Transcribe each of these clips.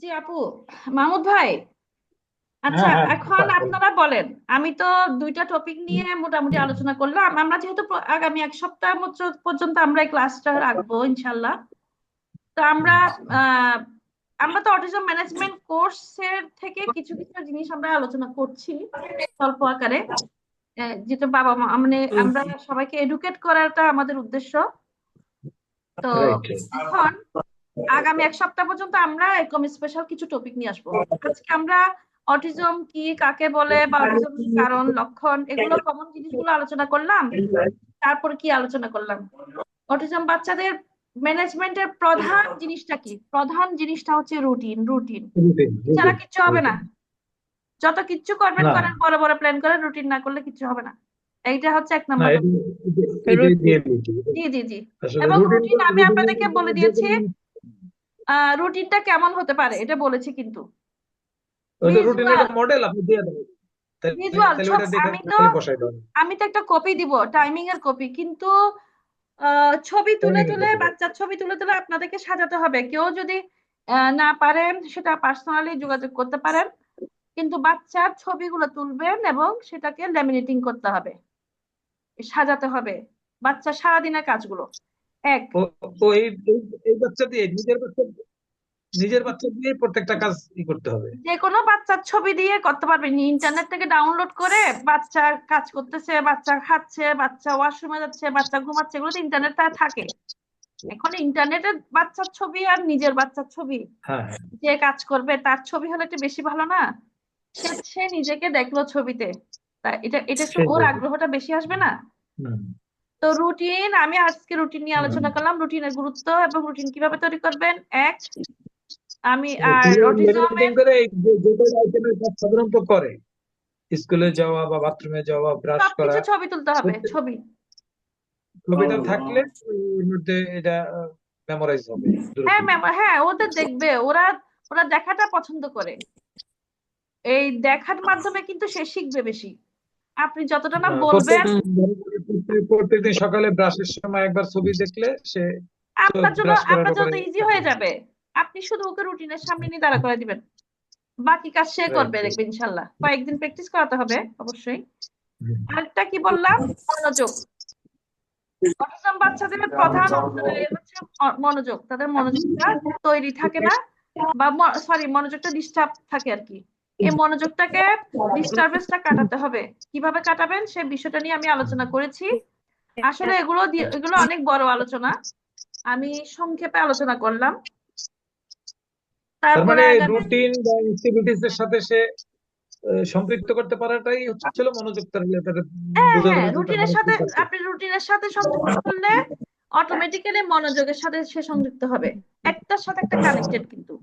জি আপু। মাহমুদ ভাই আচ্ছা হ্যাঁ, হ্যাঁ, এখন আপনারা বলেন। আমি তো দুইটা টপিক নিয়ে মোটামুটি আলোচনা করলাম। আমরা যেহেতু আগামী এক সপ্তাহ পর্যন্ত আমরা এই ক্লাসটা রাখব ইনশাল্লাহ। তো আমরা আহ আমরা তো অটিজম ম্যানেজমেন্ট কোর্সের থেকে কিছু কিছু জিনিস আমরা আলোচনা করছি স্বল্প আকারে। যেটা বাবা মা মানে আমরা সবাইকে এডুকেট করাটা আমাদের উদ্দেশ্য। তো. এখন আগামী এক সপ্তাহ পর্যন্ত আমরা এরকম স্পেশাল কিছু টপিক নিয়ে আসব। আজকে আমরা অটিজম কি কাকে বলে বা অটিজম কারণ লক্ষণ এগুলো কমন জিনিসগুলো আলোচনা করলাম। তারপর কি আলোচনা করলাম? অটিজম বাচ্চাদের ম্যানেজমেন্টের প্রধান জিনিসটা কি? প্রধান জিনিসটা হচ্ছে রুটিন রুটিন ছাড়া কিচ্ছু হবে না। যত কিচ্ছু করবেন করেন বড় বড় প্ল্যান করেন রুটিন না করলে কিচ্ছু হবে না। এইটা হচ্ছে এক নম্বর। জি জি জি। এবং routine আমি আপনাদেরকে বলে দিয়েছি। রুটিনটা কেমন হতে পারে এটা বলেছি কিন্তু। মডেল আপনি দিয়ে আমি তো- একটা কপি দিব টাইমিং এর কপি কিন্তু ছবি তুলে তুলে বাচ্চার ছবি তুলে তুলে আপনাদেরকে সাজাতে হবে। কেউ যদি না পারেন সেটা পার্সোনালি যোগাযোগ করতে পারেন। কিন্তু বাচ্চার ছবিগুলো তুলবেন এবং সেটাকে ল্যামিনেটিং করতে হবে। সাজাতে হবে। বাচ্চা সারাদিনের কাজগুলো। এক ও এই বাচ্চা দিয়ে নিজের বাচ্চা নিজের বাচ্চা দিয়ে প্রত্যেকটা কাজ ই করতে হবে। যে কোনো বাচ্চার ছবি দিয়ে করতে পারবেন। ইন্টারনেট থেকে ডাউনলোড করে বাচ্চা কাজ করতেছে বাচ্চা খাচ্ছে বাচ্চা ওয়াশরুমে যাচ্ছে বাচ্চা ঘুমাচ্ছে এগুলো তো ইন্টারনেটে থাকে। এখন ইন্টারনেটে বাচ্চার ছবি আর নিজের বাচ্চার ছবি। হ্যাঁ যে কাজ করবে তার ছবি হলে একটু বেশি ভালো না? সে নিজেকে দেখল ছবিতে। তা এটা এটা একটু ওর আগ্রহটা বেশি আসবে না? তো রুটিন আমি আজকে রুটিন নিয়ে আলোচনা করলাম। রুটিনের গুরুত্ব এবং রুটিন কীভাবে তৈরি করবেন? এক আমি আর অটিজমের সাধারণত করে। স্কুলে যাওয়া বা বাথরুমে যাওয়া ব্রাশ করা। সবকিছু ছবি তুলতে হবে ছবি ছবিটা থাকলে মধ্যে এটা মেমোরাইজ হবে। হ্যাঁ হ্যাঁ ওদের দেখবে। ওরা ওরা দেখাটা পছন্দ করে। এই দেখার মাধ্যমে কিন্তু সে শিখবে বেশি। আপনি যতটা না হ্যাঁ, বলবেন প্রত্যেক- প্রত্যেক- প্রত্যেকদিন সকালে ব্রাশের সময় একবার ছবি দেখলে সে আপনার জন্য আপনার জন্য ইজি হয়ে যাবে। আপনি শুধু ওকে রুটিনের সামনে নিয়ে দাঁড়া করে দিবেন। বাকি কাজ সে করবে. দেখবেন ইনশাল্লাহ। কয়েকদিন প্র্যাকটিস করাতে হবে অবশ্যই। আরেকটা কি বললাম? মনোযোগ। অটিজম বাচ্চাদের প্রধান হচ্ছে মনোযোগ। তাদের মনোযোগটা তৈরি থাকে না বা সরি মনোযোগটা ডিস্টার্ব থাকে আর কি। এই মনোযোগটাকে ডিস্টারবেন্সটা কাটাতে হবে। কীভাবে কাটাবেন সে বিষয়টা নিয়ে আমি আলোচনা করেছি। আসলে এগুলো দিয়ে- এগুলো অনেক বড় আলোচনা। আমি সংক্ষেপে আলোচনা করলাম। তারপরে মানে রুটিন বা অ্যাক্টিভিটিস এর সাথে সে সম্পৃক্ত করতে পারাটাই হচ্ছিল মনোযোগ তার রিলেটেড হ্যাঁ হ্যাঁ রুটিনের সাথে আপনি রুটিনের সাথে সংযুক্ত করলে অটোমেটিক্যালি মনোযোগের সাথে সে সংযুক্ত হবে। একটার সাথে একটা কানেক্টেড কিন্তু।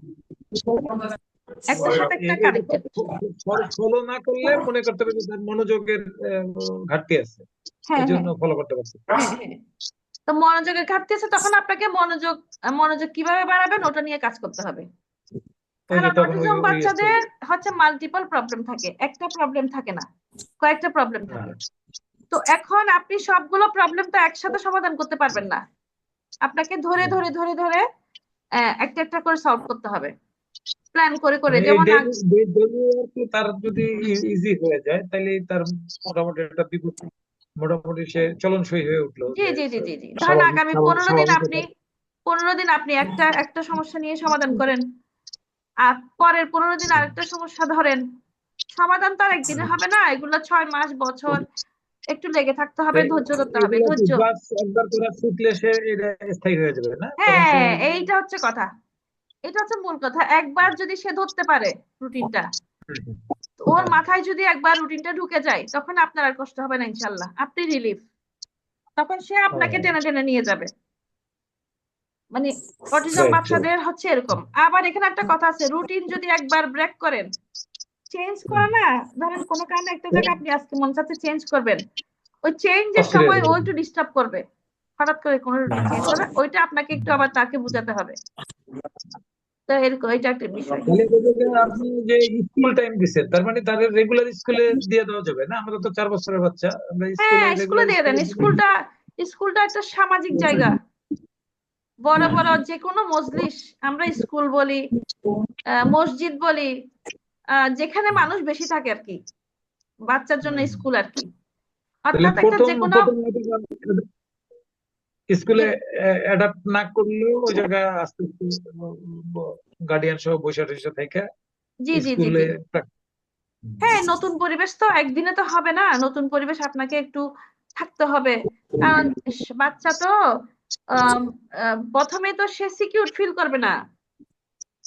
একটার সাথে একটা কানেক্টেড ফলো না করলে মনে করতে হবে যে মনোযোগের ঘাটতি আছে। এই জন্য ফলো করতে পারছে। তো মনোযোগের ঘাটতি আছে তখন আপনাকে মনোযোগ মনোযোগ কীভাবে বাড়াবেন ওটা নিয়ে কাজ করতে হবে। কারণ অটিজম বাচ্চাদের হচ্ছে মাল্টিপল প্রবলেম থাকে একটা প্রবলেম থাকে না কয়েকটা প্রবলেম থাকে। হ্যাঁ। তো এখন আপনি সবগুলো প্রবলেম তো একসাথে সমাধান করতে পারবেন না। আপনাকে ধরে ধরে ধরে ধরে আহ, একটা একটা করে সলভ করতে হবে। প্ল্যান করে করে মানে যেমন তার যদি ইজি হয়ে যায় তাহলে তার মোটামুটি একটা বিপদ মোটামুটি সে চলনসই হয়ে উঠল জি জি জি জি জি। ধরেন আগামী পনেরো দিন আপনি পনেরো দিন আপনি একটা একটা সমস্যা নিয়ে সমাধান করেন। আর পরের পনেরো দিন আরেকটা সমস্যা ধরেন সমাধান তো আর একদিনে হবে না এগুলো ছয় মাস বছর একটু লেগে থাকতে হবে ধৈর্য ধরতে হবে ধৈর্য। একবার করা শিখলে সে এটা স্থায়ী হয়ে যাবে না? হ্যাঁ এইটা হচ্ছে কথা। এটা হচ্ছে মূল কথা। একবার যদি সে ধরতে পারে রুটিনটা। ওর মাথায় যদি একবার রুটিনটা ঢুকে যায় তখন আপনার আর কষ্ট হবে না ইনশাল্লাহ আপনি রিলিফ তখন সে আপনাকে টেনে টেনে নিয়ে যাবে। মানে অটিজম বাচ্চাদের হচ্ছে এরকম। আবার এখানে একটা কথা আছে রুটিন যদি একবার ব্রেক করেন চেঞ্জ করে না ধরেন কোনো কারণে একটা জায়গা আপনি আজকে মন চাচ্ছে চেঞ্জ করবেন ওই চেঞ্জের সময় ও একটু ডিস্টার্ব করবে। হঠাৎ করে কোনো রুটিন চেঞ্জ করবে ওইটা আপনাকে একটু আবার তাকে বোঝাতে হবে। তো এরকম এটা একটা বিষয়। আপনি যে স্কুল টাইম দিচ্ছেন তার মানে তাদের রেগুলার স্কুলে দিয়ে দেওয়া যাবে না? আমরা তো চার বছরের বাচ্চা আমরা হ্যাঁ স্কুলে দিয়ে দেন। স্কুলটা স্কুলটা একটা সামাজিক জায়গা। বড় বড় যে কোনো মজলিস আমরা স্কুল বলি মসজিদ বলি আহ, যেখানে মানুষ বেশি থাকে আর কি। বাচ্চার জন্য স্কুল আর কি। অর্থাৎ একটা যে কোনো স্কুলে অ্যাডাপ্ট না করলেও ওই জায়গায় আস্তে আস্তে গার্ডিয়ান সহ বসে টসে থেকে জি জি জি স্কুলে হ্যাঁ নতুন পরিবেশ তো একদিনে তো হবে না। নতুন পরিবেশ আপনাকে একটু থাকতে হবে। কারণ বাচ্চা তো আহ, প্রথমে তো সে সিকিউর ফিল করবে না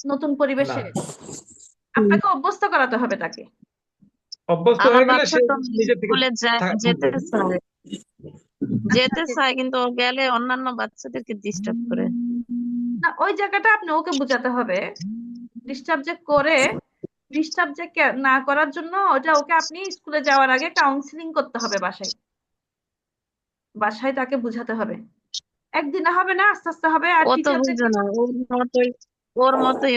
নতুন পরিবেশে। আপনাকে অভ্যস্ত করাতে হবে তাকে। অভ্যস্ত হয়ে গেলে সে নিজে থেকে যেতে চায়। যেতে চায় কিন্তু ও গেলে অন্যান্য বাচ্চাদেরকে ডিস্টার্ব করে। না ওই জায়গাটা আপনি ওকে বোঝাতে হবে। ডিস্টার্ব যে করে ডিস্টার্ব যে না করার জন্য ওটা ওকে আপনি স্কুলে যাওয়ার আগে কাউন্সিলিং করতে হবে বাসায়। বাসায় তাকে বোঝাতে হবে। একদিনে হবে না আস্তে আস্তে হবে আর ও তো বুঝে না ওর মতোই ওর মতোই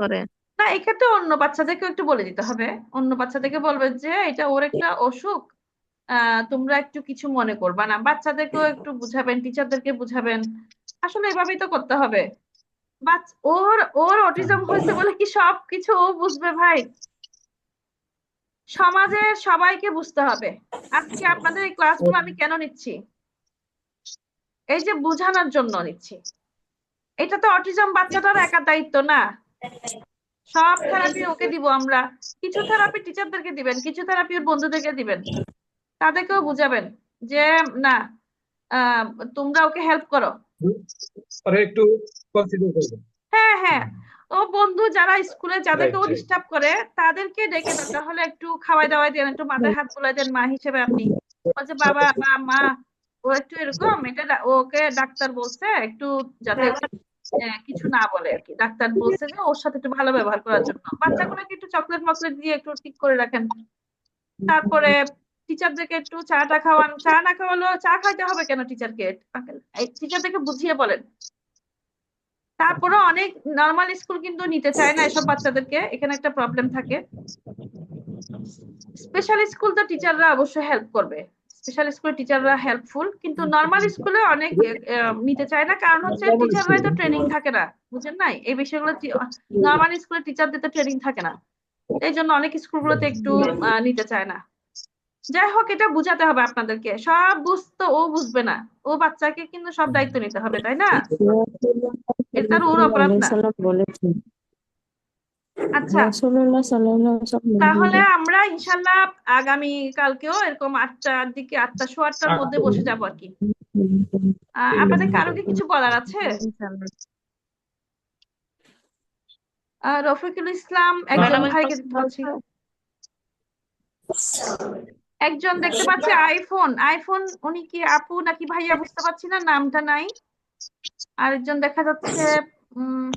করে। না এক্ষেত্রে অন্য বাচ্চাদেরকেও একটু বলে দিতে হবে। অন্য বাচ্চাদেরকে বলবে যে এটা ওর একটা অসুখ তোমরা একটু কিছু মনে করবা না। বাচ্চাদেরকেও একটু বুঝাবেন টিচারদেরকে বুঝাবেন। আসলে এভাবেই তো করতে হবে। বাচ ওর ওর অটিজম হয়েছে বলে কি সব কিছু ও বুঝবে ভাই? সমাজের সবাইকে বুঝতে হবে। আজকে আপনাদের এই ক্লাসগুলো আমি কেন নিচ্ছি? এই যে বোঝানোর জন্য নিচ্ছি। এটা তো অটিজম বাচ্চাটার একার দায়িত্ব না। সব থেরাপি ওকে দিব আমরা। কিছু থেরাপি টিচারদেরকে দিবেন কিছু থেরাপি ওর বন্ধুদেরকে দিবেন। তাদেরকেও বুঝাবেন যে না আহ, তোমরা ওকে হেল্প করো। একটু কনসিডার হ্যাঁ হ্যাঁ। ও বন্ধু যারা স্কুলে যাদেরকে ও. ডিস্টার্ব করে তাদেরকে ডেকে দরকার তাহলে একটু খাওয়াই দাওয়াই দেন একটু মাথায় হাত বুলাই দেন মা হিসেবে আপনি। বলছে বাবা বা মা ও একটু এরকম এটা ওকে ডাক্তার বলছে একটু যাতে আহ, কিছু না বলে আর কি ডাক্তার বলছে যে ওর সাথে একটু ভালো ব্যবহার করার জন্য। বাচ্চাগুলোকে একটু চকলেট মকলেট দিয়ে একটু ঠিক করে রাখেন। তারপরে টিচারদেরকে একটু চাটা খাওয়ান। চা না খাওয়ালেও চা খাইতে হবে কেন টিচারকে টিচারদেরকে বুঝিয়ে বলেন। তারপরে অনেক নর্মাল স্কুল কিন্তু নিতে চায় না এসব বাচ্চাদেরকে। এখানে একটা প্রবলেম থাকে। স্পেশাল স্কুল তো টিচাররা অবশ্যই হেল্প করবে। স্পেশাল স্কুল টিচাররা হেল্পফুল কিন্তু নর্মাল স্কুলে অনেক নিতে চায় না। কারণ হচ্ছে টিচাররাই তো ট্রেনিং থাকে না। বুঝেন নাই? এই বিষয়গুলো নর্মাল স্কুলে টিচারদের তো ট্রেনিং থাকে না। এই জন্য অনেক স্কুলগুলোতে একটু নিতে চায় না। যাই হোক এটা বুঝাতে হবে আপনাদেরকে। সব বুঝতো ও বুঝবে না। ও বাচ্চাকে কিন্তু সব দায়িত্ব নিতে হবে তাই না? এটা ওর অপরাধ না। আচ্ছা। তাহলে আমরা ইনশাল্লাহ আগামী কালকেও এরকম আটটার দিকে আটটা সোয়া আটটার মধ্যে বসে যাব আর কি। আহ, আপনাদের কারও কি কিছু বলার আছে। রফিকুল ইসলাম একজন ভাইকে বলছি। একজন দেখতে পাচ্ছি আইফোন। আইফোন উনি কি আপু নাকি ভাইয়া বুঝতে পারছি না নামটা নাই। আরেকজন দেখা যাচ্ছে উম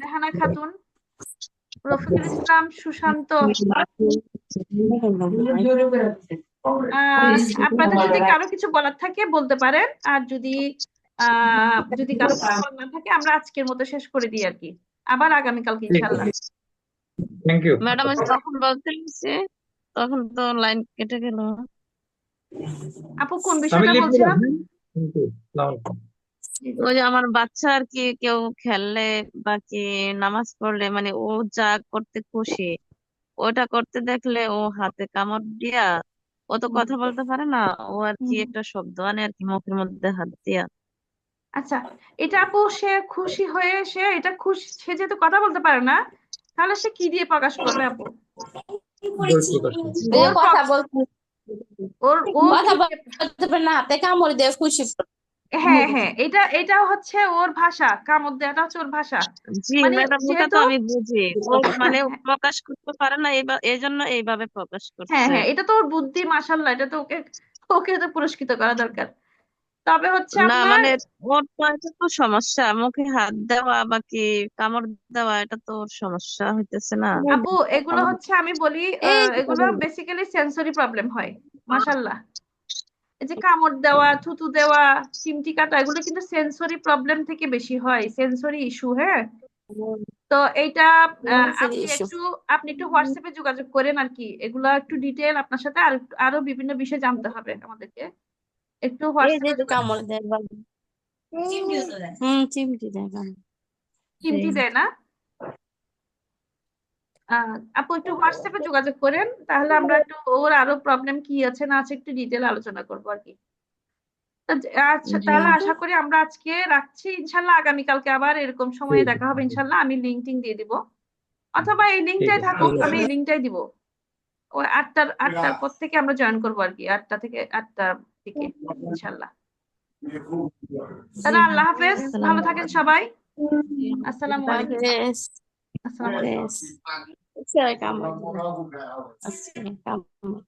রেহানা খাতুন রফিকুল ইসলাম সুশান্ত। আহ, আপনাদের যদি কারও কিছু বলার থাকে বলতে পারেন আর যদি আহ যদি কারও না থাকে আমরা আজকের মতো শেষ করে দিই আর কি। আবার আগামীকালকে ইনশাল্লাহ থ্যাংক ইউ ম্যাডাম তখন বলতে তখন তো লাইন কেটে গেল। আপু কোন বিষয়টা বলছিলাম? আলাইকুম ওই যে আমার বাচ্চা আর কি কেউ খেললে বা কি নামাজ পড়লে মানে ও যা করতে খুশি ওটা করতে দেখলে ও হাতে কামড় দিয়া ও তো কথা বলতে পারে না ও আর কি একটা শব্দ আনে আর কি মুখের মধ্যে হাত দিয়া। আচ্ছা এটা আপু সে খুশি হয়ে সে এটা খুশি সে যেহেতু কথা বলতে পারে না তাহলে সে কি দিয়ে প্রকাশ করবে আপু? কথা বলতে ওর কথা বলতে পারে না হাতে কামড় দিয়ে খুশি। হ্যাঁ হ্যাঁ এটা এটা হচ্ছে ওর ভাষা কামড় দেওয়াটা হচ্ছে ওর ভাষা। জি মানে ম্যাডাম ওটা তো আমি বুঝি। ও মানে প্রকাশ করতে পারে না এই জন্য এইভাবে প্রকাশ হ্যাঁ করছে। হ্যাঁ এটা তো ওর বুদ্ধি মাশাল্লাহ এটা তো ওকে ওকে তো পুরস্কৃত করা দরকার। তবে হচ্ছে না আপনার মানে ওর তো এটা তো সমস্যা। মুখে হাত দেওয়া বা কি কামড় দেওয়া এটা তো ওর সমস্যা হইতেছে না। আপু এগুলো হচ্ছে আমি বলি এই এগুলো বেসিক্যালি সেন্সরি প্রবলেম হয় মাশাল্লাহ এই যে কামড় দেওয়া থুতু দেওয়া চিমটি কাটা এগুলো কিন্তু সেন্সরি প্রবলেম থেকে বেশি হয় সেন্সরি ইস্যু হ্যাঁ? তো এইটা আপনি একটু আপনি একটু হোয়াটসঅ্যাপে যোগাযোগ করেন আর কি। এগুলো একটু ডিটেল আপনার সাথে আরও বিভিন্ন বিষয় জানতে হবে আমাদেরকে। একটু হোয়াটসঅ্যাপে কামড় দেয় হুম চিমটি দেয় কামড়। চিমটি দেয়। না? আপু একটু হোয়াটসঅ্যাপে যোগাযোগ করেন তাহলে আমরা একটু ওর আরও প্রবলেম কি আছে না আছে একটু ডিটেল আলোচনা করব আর কি। আচ্ছা তাহলে আশা করি আমরা আজকে রাখছি। ইনশাল্লাহ আগামীকালকে আবার এরকম সময়ে দেখা হবে ইনশাল্লাহ আমি লিঙ্ক টিঙ্ক দিয়ে দিব। অথবা এই লিঙ্কটাই থাকুক আমি এই লিঙ্কটাই দিব। ওই আটটার আটটার পর থেকে আমরা জয়েন করব আর কি আটটা থেকে আটটার দিকে ইনশাল্লাহ তাহলে আল্লাহ হাফেজ। ভালো থাকেন সবাই। আসসালামু আলাইকুম। আসসালামু আলাইকুম। আসসালামু আচ্ছা কামড়